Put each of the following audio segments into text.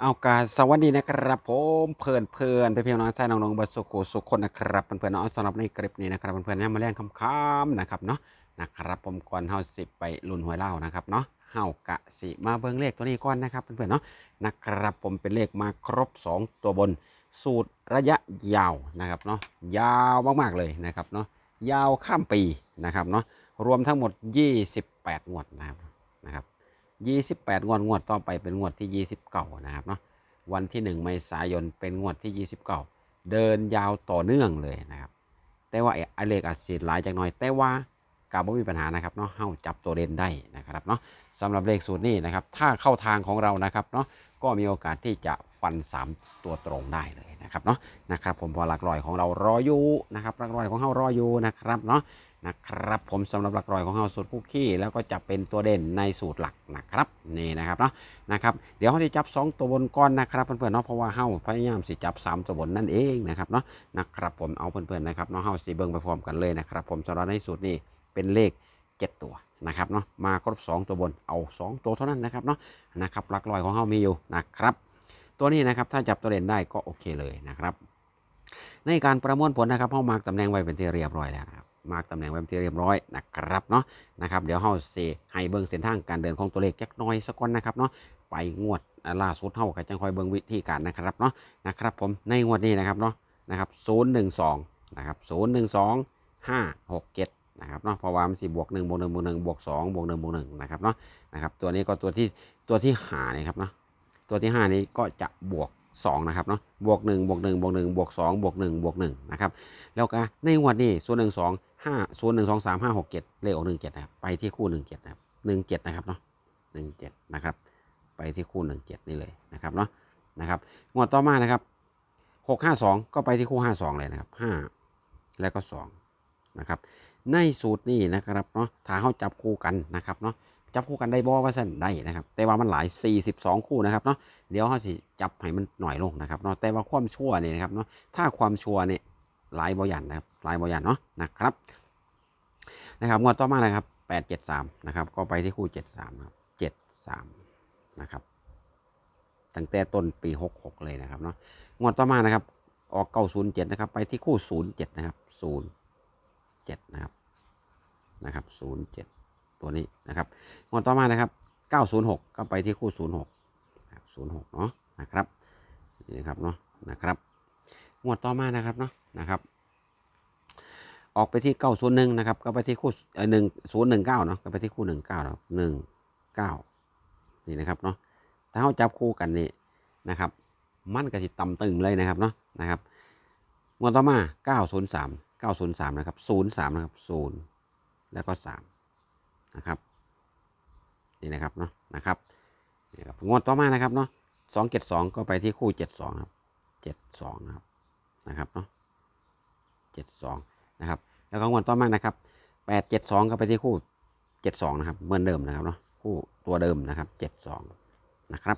เอากาสวัสดีนะครับผมเพื่อนเพื่อนเพียงน้องชายน้องๆบัสกุสุขคนนะครับเพื่อนเพื่อนๆเนาะสำหรับในคลิปนี้นะครับเพื่อนเพื่อนเนี่ยมาแรงคำค้ำๆนะครับเนาะนะครับผมก่อนเฮาสิไปลุ่นหวยเล่านะครับเนาะเฮากะสิมาเบิ่งเลขตัวนี้ก่อนนะครับเพื่อนเพื่อนเนาะนะครับผมเป็นเลขมาครบ 2 ตัวบน สูตรระยะยาวนะครับเนาะยาวมากๆเลยนะครับเนาะยาวข้ามปีนะครับเนาะรวมทั้งหมด 28งวดนะครับนะครับ 28งวดงวดต่อไปเป็นงวดที่29นะครับเนาะวันที่1เมษายนเป็นงวดที่29เดินยาวต่อเนื่องเลยนะครับ แต่ว่าไอเลขอาจสิหลายจากน่อย แต่ว่ากับไม่มีปัญหานะครับเนาะเฮาจับตัวเด่นได้นะครับเนาะสำหรับเลขสูตรนี้นะครับ ถ้าเข้าทางของเรานะครับเนาะก็มีโอกาสที่จะฟัน 3 ตัวตรงได้เลยนะครับเนาะนะครับผมพอหลักร้อยของเรารออยู่นะครับหลักร้อยของเฮารออยู่นะครับเนาะ นะครับผมสำหรับหลักร้อยของเราสูตรคุกกี้แล้วก็จะเป็นตัวเด่นในสูตรหลักนะครับนี่นะครับเนาะนะครับเดี๋ยวเขาจะจับ 2 ตัวบนก้อนนะครับเพื่อนๆเนาะเพราะว่าเฮาพยายามสิจับ 3 ตัวบนนั่นเองนะครับเนาะนะครับผมเอาเพื่อนๆนะครับเนาะเฮาสีเบิ้งไปพร้อมกันเลยนะครับผมสำหรับในสูตรนี้เป็นเลข 7 ตัวนะครับเนาะมาครบ 2 ตัวบนเอา 2 ตัวเท่านั้นนะครับเนาะนะครับหลักร้อยของเฮามีอยู่นะครับตัวนี้นะครับถ้าจับตัวเด่นได้ก็โอเคเลยนะครับในการประมวลผลนะครับเฮามาร์กตำแหน่งไว้เป็นที่เรียบร้อยแล้วนะครับ มาร์กตำแหน่งไว้เป็นที่เรียบร้อยนะครับเนาะนะครับเดี๋ยวเฮาเสให้เบิ่งเส้นทางการเดินของตัวเลขจักหน้อยสักก่อนนะครับเนาะไปงวดล่าสุดเฮาก็จังคอยเบิ่งวิธีการนะครับเนาะนะครับผมในงวดนี้นะครับเนาะนะครับ012นะครับ012 567นะครับเนาะเพราะว่ามันสิบวก1บวก1บวก1บวก2บวก1บวก1นะครับเนาะนะครับตัวนี้ก็ตัวที่ตัวที่หานี่ครับเนาะตัวที่ห้านี้ก็จะบวก2นะครับเนาะบวก1บวก1บวก1บวก2บวก1บวก1นะครับแล้วก็ในงวดนี้ส่วน1 2 5ส่วน1 2 3 5 6 7เลขออก1 7นะครับ ไปที่คู่1 7นะครับ1 7นะครับเนาะ1 7นะครับ ไปที่คู่1 7นี่เลยนะครับเนาะนะครับ งวดต่อมานะครับ6 5 2ก็ไปที่คู่5 2เลยนะครับ5แล้วก็2นะครับ ในสูตรนี้นะครับเนาะถ้าเขาจับคู่กันนะครับเนาะจับคู่กันได้บ่ว่าสั่นได้นะครับ แต่ว่ามันหลาย 42 คู่นะครับเนาะเดี๋ยวเขาสิจับให้มันหน่อยลงนะครับเนาะแต่ว่าความชั่วเนี่ยนะครับเนาะถ้าความชั่วเนี่ย ลายบอยันนะครับหลายบอยันเนาะนะครับนะครับงวดต่อมานะครับแปดเจ็ดสามนะครับก็ไปที่คู่เจ็ดสามครับเจ็ดสามนะครับตั้งแต่ต้นปีหกหกเลยนะครับเนาะงวดต่อมานะครับออกเก้าศูนย์เจ็ดนะครับไปที่คู่ศูนย์เจ็ดนะครับศูนย์เจ็ดนะครับนะครับศูนย์เจ็ดตัวนี้นะครับงวดต่อมานะครับเก้าศูนย์หกก็ไปที่คู่ศูนย์หกศูนย์หกเนาะนะครับนี่นะครับเนาะนะครับงวดต่อมานะครับเนาะ นะครับ ออกไปที่เก้าศูนย์หนึ่งนะครับ ก็ไปที่คู่เออหนึ่งศูนย์หนึ่งเก้าเนาะก็ไปที่คู่หนึ่งเก้าเนาะหนึ่งเก้านี่นะครับเนาะถ้าเขาจับคู่กันนี่นะครับ มันก็สิต่ำตึงเลยนะครับเนาะนะครับงวดต่อมาเก้าศูนย์สามเก้าศูนย์สามนะครับศูนย์สามนะครับศูนย์แล้วก็สามนะครับนี่นะครับเนาะนะครับนี่ครับงวดต่อมานะครับเนาะสองเจ็ดสองก็ไปที่คู่เจ็ดสองครับเจ็ดสองนะครับนะครับเนาะ เจ็ดสองนะครับ แล้วก็งวดต่อมานะครับแปดเจ็ดสองก็ไปที่คู่เจ็ดสองนะครับเหมือนเดิมนะครับเนาะคู่ตัวเดิมนะครับเจ็ดสองนะครับ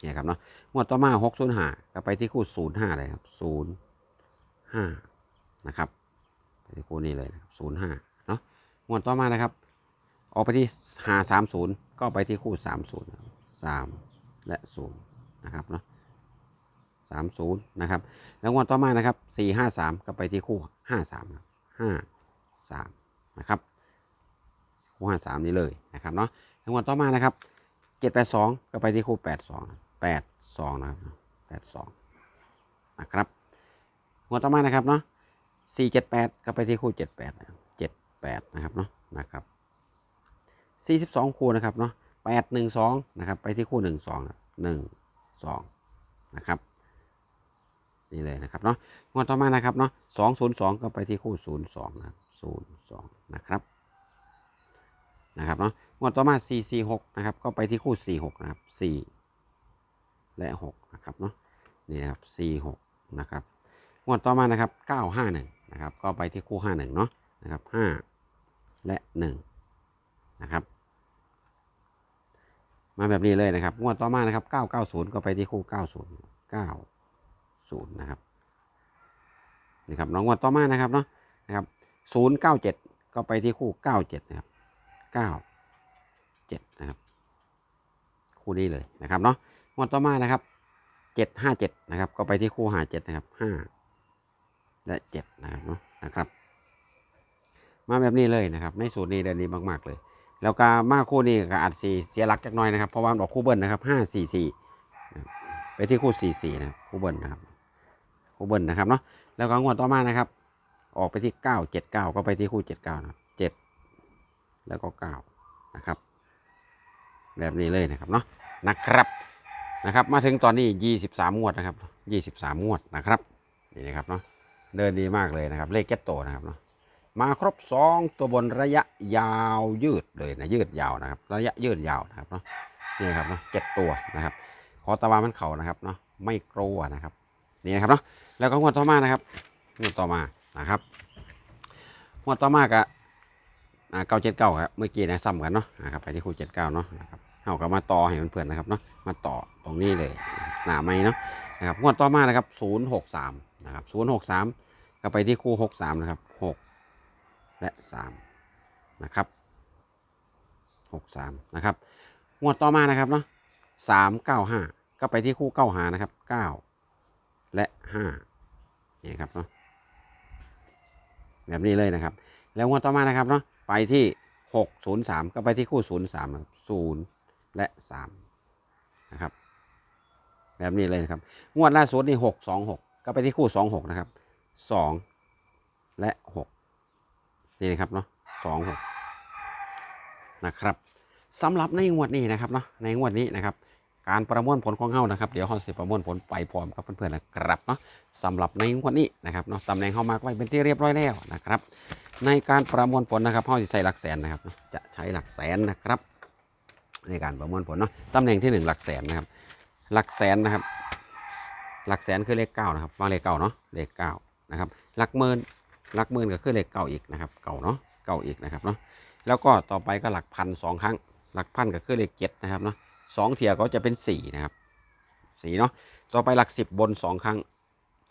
เนี่ยครับเนาะงวดต่อมาหกศูนย์ห้าก็ไปที่คู่ศูนย์ห้าเลยครับศูนย์ห้านะครับไปที่คู่นี้เลยนะครับศูนย์ห้าเนาะงวดต่อมานะครับ ออกไปที่หาสามศูนย์ก็ไปที่คู่สามศูนย์สามและศูนย์นะครับเนาะ สามศูนย์นะครับ แล้วงวดต่อมานะครับสี่ห้าสามก็ไปที่คู่ห้าสามห้าสามนะครับคู่ห้าสามนี้เลยนะครับเนาะแล้วงวดต่อมานะครับเจ็ดแปดสองก็ไปที่คู่แปดสองแปดสองนะครับแปดสองนะครับงวดต่อมานะครับเนาะสี่เจ็ดแปดก็ไปที่คู่เจ็ดแปดเจ็ดแปดนะครับเนาะนะครับ42 คู่นะครับเนาะ8 1 2นะครับไปที่คู่ 1 2นะ1 2นะครับ นี่เลยนะครับเนาะงวดต่อมานะครับเนาะ2 0 2ก็ไปที่คู่0 2นย์สองนะครับ0 2นะครับนะครับเนาะงวดต่อมา4 4 6นะครับ ก็ไปที่คู่4 6นะครับ4และ6นะครับเนาะนี่ครับ4 6นะครับงวดต่อมานะครับ9 5 1นะครับก็ไปที่คู่5 1เนาะนะครับ5และ1นะครับมาแบบนี้เลยนะครับงวดต่อมานะครับ 990 ก็ไปที่คู่ 90 90นะครับนี่ครับน้องวดต่อมานะครับเนาะนะครับ097ก็ไปที่คู่97นะครับ97นะครับ คู่นี้เลยนะครับเนาะงวดต่อมานะครับเจ็ดห้าเจ็ดนะครับ ก็ไปที่คู่หาเจ็ดนะครับห้าและเจ็ดนะครับเนาะนะครับ มาแบบนี้เลยนะครับ ในสูตรนี้เดินดีมาก ๆ เลย แล้วก็มาคู่นี้ก็อาจสีเสียหลักจักหน่อยนะครับเพราะว่าออกคู่เบิ้ลนะครับห้าสี่สี่ไปที่คู่สี่สี่นะครับคู่เบิ้ลนะครับ คู่เบิ้ลนะครับเนาะแล้วก็งวดต่อมานะครับ ออกไปที่เก้าเจ็ดเก้าก็ไปที่คู่เจ็ดเก้านะเจ็ดแล้วก็เก้านะครับ แบบนี้เลยนะครับเนาะนะครับนะครับ มาถึงตอนนี้ยี่สิบสามงวดนะครับยี่สิบสามงวดนะครับนี่นะครับเนาะเดินดีมากเลยนะครับ เลขเก็ตโตนะครับเนาะมาครบสองตัวบนระยะยาวยืดเลยนะยืดยาวนะครับ ระยะยืดยาวนะครับเนาะนี่ครับเนาะเจ็ดตัวนะครับขอตะวันมันเข่านะครับเนาะไม่กลัวนะครับ นี่นะครับเนาะแล้วก็งวดต่อมานะครับงวดต่อมานะครับงวดต่อมาก็เก้าเจ็ดเก้าครับเมื่อกี้นะซ้ำกันเนาะนะครับไปที่คู่เจ็ดเก้าเนาะนะครับเอากลับมาต่อให้เพื่อนๆนะครับเนาะมาต่อตรงนี้เลยหนาไม่เนาะนะครับงวดต่อมานะครับศูนย์หกสามนะครับศูนย์หกสามก็ไปที่คู่หกสามนะครับหกและสามนะครับหกสามนะครับงวดต่อมานะครับเนาะสามเก้าห้าก็ไปที่คู่เก้าหานะครับเก้า และห้านี่ครับเนาะแบบนี้เลยนะครับ แล้วงวดต่อมานะครับเนาะไปที่หกศูนย์สามก็ไปที่คู่ศูนย์สามศูนย์และสามนะครับ แบบนี้เลยนะครับ งวดล่าสุดนี่หกสองหกก็ไปที่คู่สองหกนะครับสองและหกนี่นะครับเนาะสองหกนะครับสำหรับในงวดนี้นะครับเนาะในงวดนี้นะครับ การประมวลผลของเฮานะครับ เดี๋ยวเฮาสิประมวลผลไปพร้อมกับเพื่อนๆนะครับเนาะสำหรับในวดนี้นะครับเนาะตำแหน่งเฮามากไว้เป็นที่เรียบร้อยแล้วนะครับ ในการประมวลผลนะครับเฮาจะใช้หลักแสนนะครับ จะใช้หลักแสนนะครับ ในการประมวลผลเนาะตำแหน่งที่หนึ่งหลักแสนนะครับ หลักแสนนะครับ หลักแสนคือเลขเก้านะครับวางเลขเก้าเนาะเลขเก้านะครับ หลักหมื่นหลักหมื่นก็คือเลขเก้าอีกนะครับเก้าเนาะเก้าอีกนะครับเนาะแล้วก็ต่อไปก็หลักพันสองครั้ง หลักพันก็คือเลขเจ็ดนะครับเนาะ สองเทียก็จะเป็นสี่นะครับสี่เนาะต่อไปหลักสิบบนสองครั้ง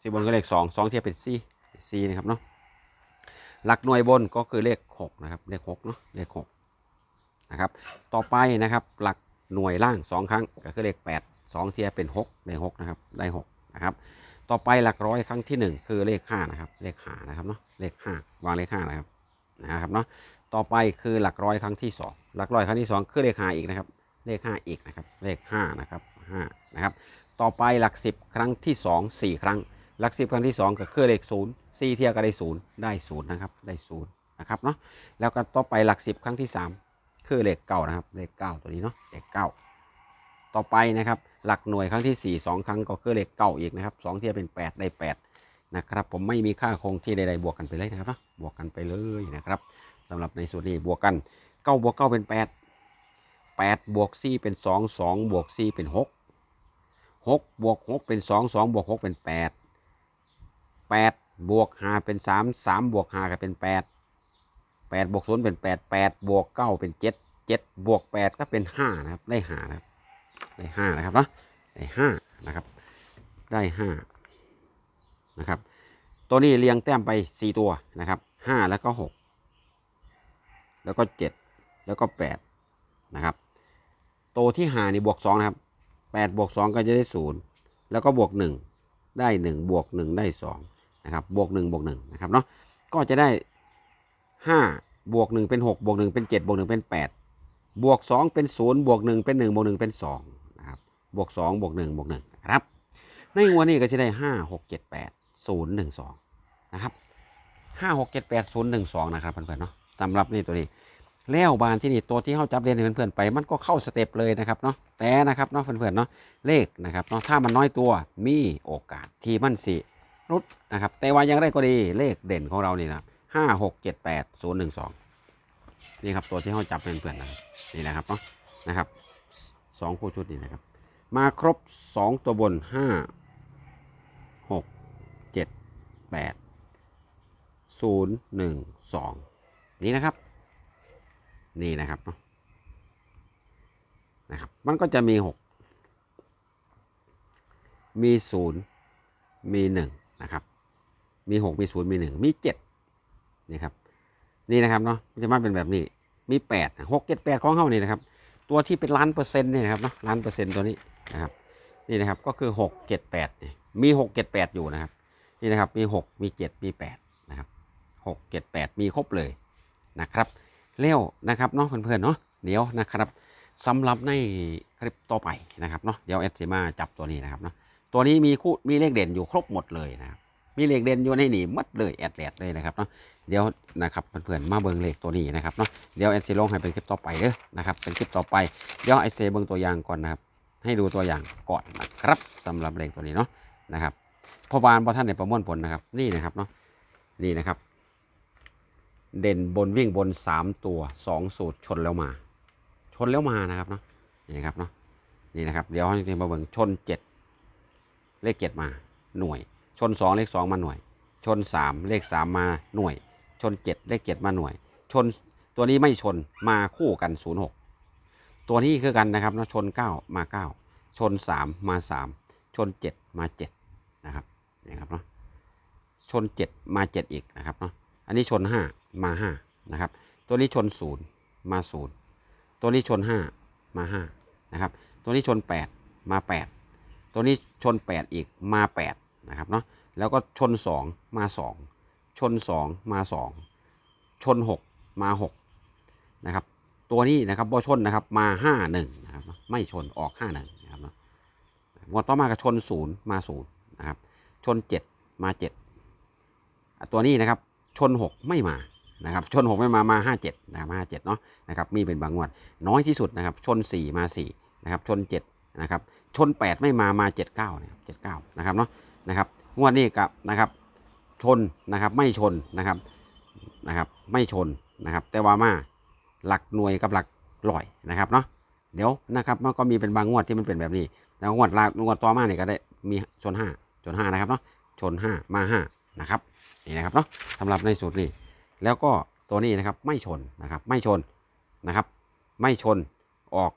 สิบบนก็เลขสองสองเทียเป็นสี่สี่นะครับเนาะหลักหน่วยบนก็คือเลขหกนะครับเลขหกเนาะเลขหกนะครับต่อไปนะครับหลักหน่วยล่างสองครั้งก็คือเลขแปดสองเทียเป็นหกได้หกนะครับได้หกนะครับต่อไปหลักร้อยครั้งที่หนึ่งคือเลขห้านะครับเลขห้านะครับเนาะเลขห้าวางเลขห้านะครับนะครับเนาะต่อไปคือหลักร้อยครั้งที่สองหลักร้อยครั้งที่สองคือเลขห้าอีกนะครับ เลข 5 อีกนะครับ เลข 5 นะครับ5นะครับ ต่อไปหลัก 10 ครั้งที่ 2 4 ครั้ง หลัก 10 ครั้งที่ 2 ก็คือเลข 0 4 เทียบก็ได้ 0 ได้ 0 นะครับ ได้ 0 นะครับเนาะ แล้วก็ต่อไปหลัก 10 ครั้งที่ 3 คือเลขเก้านะครับ เลข 9 ตัวนี้เนาะ เลข 9 ต่อไปนะครับ หลักหน่วยครั้งที่ 4 2 ครั้งก็คือเลขเก้าอีกนะครับ 2 เทียบเป็น 8 ได้ 8 นะครับ ผมไม่มีค่าคงที่ใดๆบวกกันไปเลยนะครับเนาะ บวกกันไปเลยนะครับสำหรับในส่วนนี้บวกกัน 9บวก9เป็น 8 แปดบวกสี่เป็นสองสองบวกสี่เป็นหกหกบวกหกเป็นสองสองบวกหกเป็นแปดแปดบวกห้าเป็นสามสามบวกห้าก็เป็นแปดแปดบวกศูนย์เป็นแปดแปดบวกเก้าเป็นเจ็ดเจ็ดบวกแปดก็เป็นห้านะครับ ได้ห้านะครับ ได้ห้านะครับเนาะได้ห้านะครับ ได้ห้านะครับ ตัวนี้เรียงแต้มไปสี่ตัวนะครับห้าแล้วก็หกแล้วก็เจ็ดแล้วก็แปดนะครับ โตที่หานี่บวกสองนะครับแปดบวกสองก็จะได้ศูนย์แล้วก็บวกหนึ่งได้หนึ่งบวกหนึ่งได้สองนะครับบวกหนึ่งบวกหนึ่งนะครับเนาะก็จะได้ห้าบวกหนึ่งเป็นหกบวกหนึ่งเป็นเจ็ดบวกหนึ่งเป็นแปดบวกสองเป็นศูนย์บวกหนึ่งเป็นหนึ่งบวกหนึ่งเป็นสองนะครับบวกสองบวกหนึ่งบวกหนึ่งนะครับในงวันนี้ก็จะได้ห้าหกเจ็ดแปดศูนย์หนึ่งสองนะครับห้าหกเจ็ดแปดศูนย์หนึ่งสองนะครับเพื่อนๆเนาะสำหรับนี่ตัวนี้ แล้วบานที่นี่ตัวที่เข้าจับเรียนให้เพื่อนๆไป มันก็เข้าสเต็ปเลยนะครับเนาะแต่นะครับเนาะเพื่อนๆเนาะเลขนะครับเนาะถ้ามันน้อยตัวมีโอกาสที่มันสิรุดนะครับ แต่ว่ายังไรก็ดีเลขเด่นของเรานี่นะห้าหกเจ็ดแปดศูนย์หนึ่งสองนี่ครับตัวที่เข้าจับเพื่อนๆนะนี่นะครับเนาะนะครับสองคู่ชุดนี้นะครับ มาครบสองตัวบนห้าหกเจ็ดแปดศูนย์หนึ่งสองนี่นะครับ นี่นะครับนะครับ มันก็จะมีหกมีศูนย์มีหนึ่งนะครับ มีหกมีศูนย์มีหนึ่งมีเจ็ดนี่ครับ นี่นะครับเนาะมันจะมาเป็นแบบนี้ มีแปดหกเจ็ดแปดของเขานี่นะครับ ตัวที่เป็นล้านเปอร์เซ็นต์เนี่ยนะครับเนาะล้านเปอร์เซ็นต์ตัวนี้นะครับ นี่นะครับก็คือหกเจ็ดแปดเนี่มีหกเจ็ดแปดอยู่นะครับ นี่นะครับ มีหกมีเจ็ดมีแปดนะครับหกเจ็ดแปดมีครบเลยนะครับ เร็วนะครับเนาะเพื่อนๆเนาะเดี๋ยวนะครับสำหรับในคลิปต่อไปนะครับเนาะเดี๋ยวเอสซีมาจับตัวนี้นะครับเนาะตัวนี้มีคู่มีเลขเด่นอยู่ครบหมดเลยนะครับมีเลขเด่นอยู่ในนี่หมดเลยแอดแลดเลยนะครับเนาะเดี๋ยวนะครับเพื่อนๆมาเบิ่งเลขตัวนี้นะครับเนาะเดี๋ยวเอสซีลงให้เป็นคลิปต่อไปเด้อนะครับเป็นคลิปต่อไปเดี๋ยวไอเซเบิ่งตัวอย่างก่อนนะครับให้ดูตัวอย่างก่อนนะครับสำหรับเลขตัวนี้เนาะนะครับพอบานพอท่านในประมวลผลนะครับนี่นะครับเนาะนี่นะครับ เด่นบนวิ่งบนสามตัวสองสูตรชนแล้วมา ชนแล้วมานะครับเนาะนี่นะครับเนาะนี่นะครับเดี๋ยวให้ทีมาเบิ่งชนเจ็ดเลขเจ็ดมาหน่วย ชนสองเลขสองมาหน่วย ชนสามเลขสามมาหน่วย ชนเจ็ดเลขเจ็ดมาหน่วย ชนตัวนี้ไม่ชนมาคู่กันศูนย์หกตัวนี้คือกันนะครับเนาะชนเก้ามาเก้าชนสามมาสามชนเจ็ดมาเจ็ดนะครับนี่ครับเนาะชนเจ็ดมาเจ็ดอีกนะครับเนาะ อันนี้ชนห้ามาห้านะครับ ตัวนี้ชนศูนย์มาศูนย์ตัวนี้ชนห้ามาห้านะครับ ตัวนี้ชนแปดมาแปดตัวนี้ชนแปดอีกมาแปดนะครับเนาะ แล้วก็ชนสองมาสองชนสองมาสองชนหกมาหกนะครับ ตัวนี้นะครับบ่ชนนะครับมาห้าหนึ่งนะครับ ไม่ชนออกห้าหนึ่งนะครับเนาะงวดต่อมาก็ชนศูนย์มาศูนย์นะครับ ชนเจ็ดมาเจ็ดตัวนี้นะครับ ชนหกไม่มานะครับชนหกไม่มามาห้าเจ็ดนะครับห้าเจ็ดเนาะนะครับมีเป็นบางงวดน้อยที่สุดนะครับชนสี่มาสี่นะครับชนเจ็ดนะครับชนแปดไม่มามาเจ็ดเก้าเนี่ยเจ็ดเก้านะครับเนาะนะครับงวดนี้กับนะครับชนนะครับไม่ชนนะครับนะครับไม่ชนนะครับ แต่ว่ามาหลักหน่วยกับหลักร้อยนะครับเนาะเดี๋ยวนะครับมันก็มีเป็นบางงวดที่มันเป็นแบบนี้แล้วงวดลางวดต่อมาเนี่ยก็ได้มีชนห้าชนห้านะครับเนาะชนห้ามาห้านะครับ นี่นะครับเนาะสำหรับในสูตรนี้แล้วก็ตัวนี้นะครับไม่ชนนะครับไม่ชนนะครับ ไม่ชนออก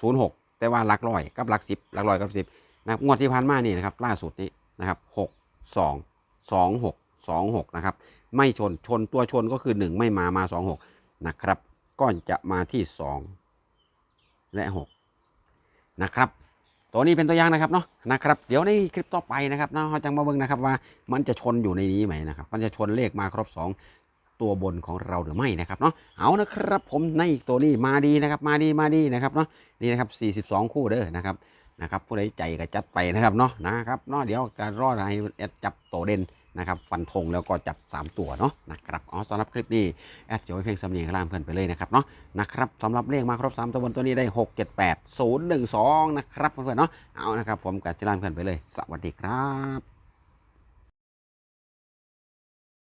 ศูนย์หกแต่ว่าหลักร้อยกับหลักสิบหลักร้อยกับสิบนะครับงวดที่ผ่านมานี่นะครับล่าสุดนี้นะครับหกสองสองหกสองหกนะครับไม่ชนชนตัวชนก็คือหนึ่งไม่มามาสองหกนะครับก็จะมาที่สองและหกนะครับ ตัวนี้เป็นตัวอย่างนะครับเนาะนะครับเดี๋ยวในคลิปต่อไปนะครับเนาะเขาจะมาเบิ่งนะครับว่ามันจะชนอยู่ในนี้ไหมนะครับ มันจะชนเลขมาครบสองตัวบนของเราหรือไม่นะครับเนาะเอานะครับผมในตัวนี้มาดีนะครับมาดีมาดีนะครับเนาะนี่นะครับ42 คู่เด้อนะครับนะครับผู้ใดใจก็จัดไปนะครับเนาะนะครับเนาะเดี๋ยวการรอให้แอดจับโตวเด่น นะครับฟันธงแล้วก็จับ 3 ตัวเนาะนะครับอ๋อสำหรับคลิปนี้แอดจะไว้เพียงสำเนียงกลางเพื่อนไปเลยนะครับเนาะนะครับสำหรับเลขมาครบ 3 ตัวบนตัวนี้ได้ 6 7 8 0 1 2 นะครับเพื่อนๆเนาะเอานะครับผมกับจิรานเพื่อนไปเลย สวัสดีครับ